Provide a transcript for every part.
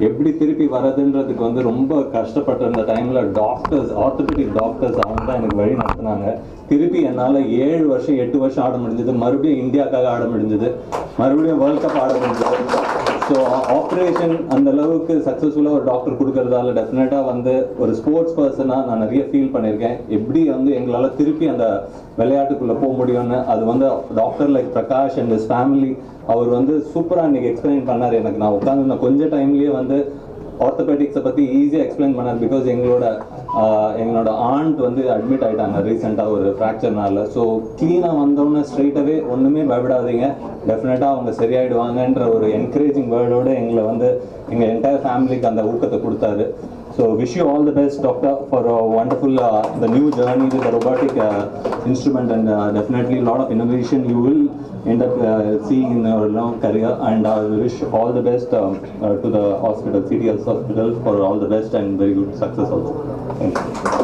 எப்படி திருப்பி வரதுன்றதுக்கு வந்து ரொம்ப கஷ்டப்பட்ட இந்த டைம்ல டாக்டர்ஸ் ஆர்த்தோபெடிக் டாக்டர்ஸ் அவங்க தான் எனக்கு வழி நடத்துனாங்க. திருப்பி என்னால் ஏழு வருஷம் எட்டு வருஷம் ஆட முடிஞ்சது. மறுபடியும் இந்தியாக்காக ஆட முடிஞ்சது. மறுபடியும் வேர்ல்ட் கப் ஆட முடிஞ்சது. ஸோ ஆப்ரேஷன் அந்த அளவுக்கு சக்ஸஸ்ஃபுல்லாக ஒரு டாக்டர் கொடுக்கறதால டெஃபினட்டாக வந்து ஒரு ஸ்போர்ட்ஸ் பர்சனாக நான் நிறைய ஃபீல் பண்ணியிருக்கேன். எப்படி வந்து எங்களால் திருப்பி அந்த விளையாட்டுக்குள்ளே போக முடியும்னு அது வந்து doctor like Prakash and his family அவர் வந்து சூப்பராக இன்னைக்கு எக்ஸ்பிளைன் பண்ணார். எனக்கு நான் உட்காந்து கொஞ்சம் டைம்லேயே வந்து ஆர்த்தோபெடிக்ஸை பற்றி ஈஸியாக எக்ஸ்பிளைன் பண்ணார். பிகாஸ் எங்களோட எங்களோட ஆண்ட் வந்து அட்மிட் ஆயிட்டாங்க ரீசெண்டாக ஒரு ஃப்ராக்சர்னால ஸோ க்ளீனாக வந்தோடனே ஸ்ட்ரெயிட்டாகவே ஒன்றுமே பயப்படாதீங்க. டெஃபினட்டாக அவங்க சரியாயிடுவாங்கன்ற ஒரு என்கரேஜிங் வேர்டோட எங்களை வந்து எங்கள் என்டையர் ஃபேமிலிக்கு அந்த ஊக்கத்தை கொடுத்தாரு. So wish you all the best doctor for wonderful the new journey with robotic instrument and definitely lot of innovation you will end up uh, seeing in our long career and I wish all the best um, uh, to the hospital, CTS hospital for all the best and very good success also. Thank you.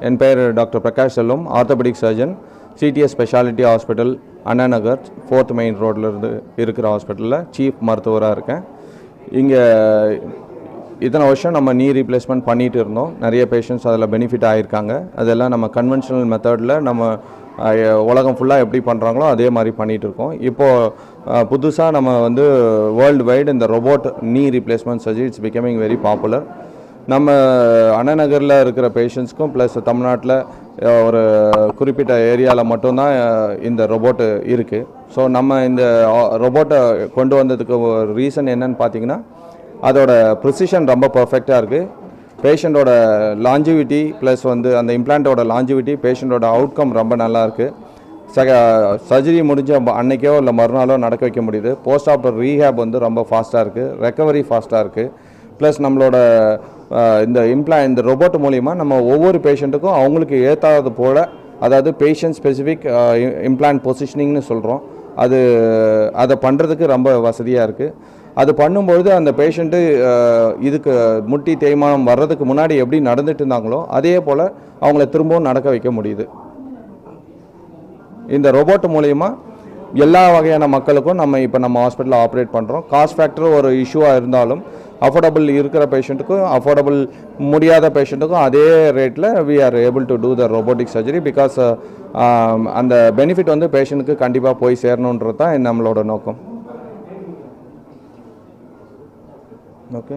என் பெயர் doctor Prakash Selvam orthopaedic surgeon CDS speciality hospital Anna Nagar fourth main ரோட்டில் இருந்து இருக்கிற ஹாஸ்பிட்டலில் chief மருத்துவராக இருக்கேன் இங்கே இத்தனை வருஷம் நம்ம நீ ரீப்ளேஸ்மெண்ட் பண்ணிகிட்டு இருந்தோம் நிறைய பேஷண்ட்ஸ் அதில் பெனிஃபிட் ஆகியிருக்காங்க அதெல்லாம் நம்ம கன்வென்ஷனல் மெத்தடில் நம்ம உலகம் ஃபுல்லாக எப்படி பண்ணுறாங்களோ அதே மாதிரி பண்ணிகிட்டு இருக்கோம். இப்போது புதுசாக நம்ம வந்து வேர்ல்டு வைடு இந்த robot knee replacement surgery it's becoming very popular நம்ம அண்ணநகரில் இருக்கிற பேஷண்ட்ஸ்க்கும் ப்ளஸ் தமிழ்நாட்டில் ஒரு குறிப்பிட்ட ஏரியாவில் மட்டும்தான் இந்த ரொபோட்டு இருக்குது ஸோ நம்ம இந்த ரொபோட்டை கொண்டு வந்ததுக்கு ரீசன் என்னன்னு பார்த்தீங்கன்னா அதோட ப்ரிசிஷன் ரொம்ப பர்ஃபெக்டாக இருக்குது பேஷண்ட்டோட லாஞ்சிவிட்டி ப்ளஸ் வந்து அந்த இம்ப்ளான்ட்டோட லாஞ்சிவிட்டி பேஷண்ட்டோட அவுட்கம் ரொம்ப நல்லா இருக்குது சக சர்ஜரி முடிஞ்ச அன்றைக்கோ அன்னைக்கோ இல்லை மறுநாளோ நடக்க வைக்க முடியுது. போஸ்ட் ஆஃப்டர் ரீஹேப் வந்து ரொம்ப ஃபாஸ்ட்டாக இருக்குது ரெக்கவரி ஃபாஸ்ட்டாக இருக்குது ப்ளஸ் நம்மளோட இந்த இம்ப்ளா இந்த ரொபோட் மூலிமா நம்ம ஒவ்வொரு பேஷண்ட்டுக்கும் அவங்களுக்கு ஏற்றாதது போல் அதாவது பேஷண்ட் ஸ்பெசிஃபிக் இம்ப்ளான்ட் பொசிஷனிங்னு சொல்கிறோம் அது அதை பண்ணுறதுக்கு ரொம்ப வசதியாக இருக்குது அது பண்ணும்பொழுது அந்த பேஷண்ட்டு இதுக்கு முட்டி தேய்மானம் வர்றதுக்கு முன்னாடி எப்படி நடந்துட்டு இருந்தாங்களோ அதே போல் அவங்கள திரும்பவும் நடக்க வைக்க முடியுது. இந்த ரோபோட் மூலயமா எல்லா வகையான மக்களுக்கும் நம்ம இப்போ நம்ம ஹாஸ்பிட்டலில் ஆப்ரேட் பண்ணுறோம் காஸ்ட் ஃபேக்டர் ஒரு இஷ்யூவாக இருந்தாலும் அஃபோர்டபுள் இருக்கிற பேஷண்ட்டுக்கும் அஃபோர்டபுள் முடியாத பேஷண்ட்டுக்கும் அதே ரேட்டில் we are able to do the robotic surgery because அந்த பெனிஃபிட் வந்து பேஷண்ட்டுக்கு கண்டிப்பாக போய் சேரணுன்றது தான் நம்மளோட நோக்கம். ওকে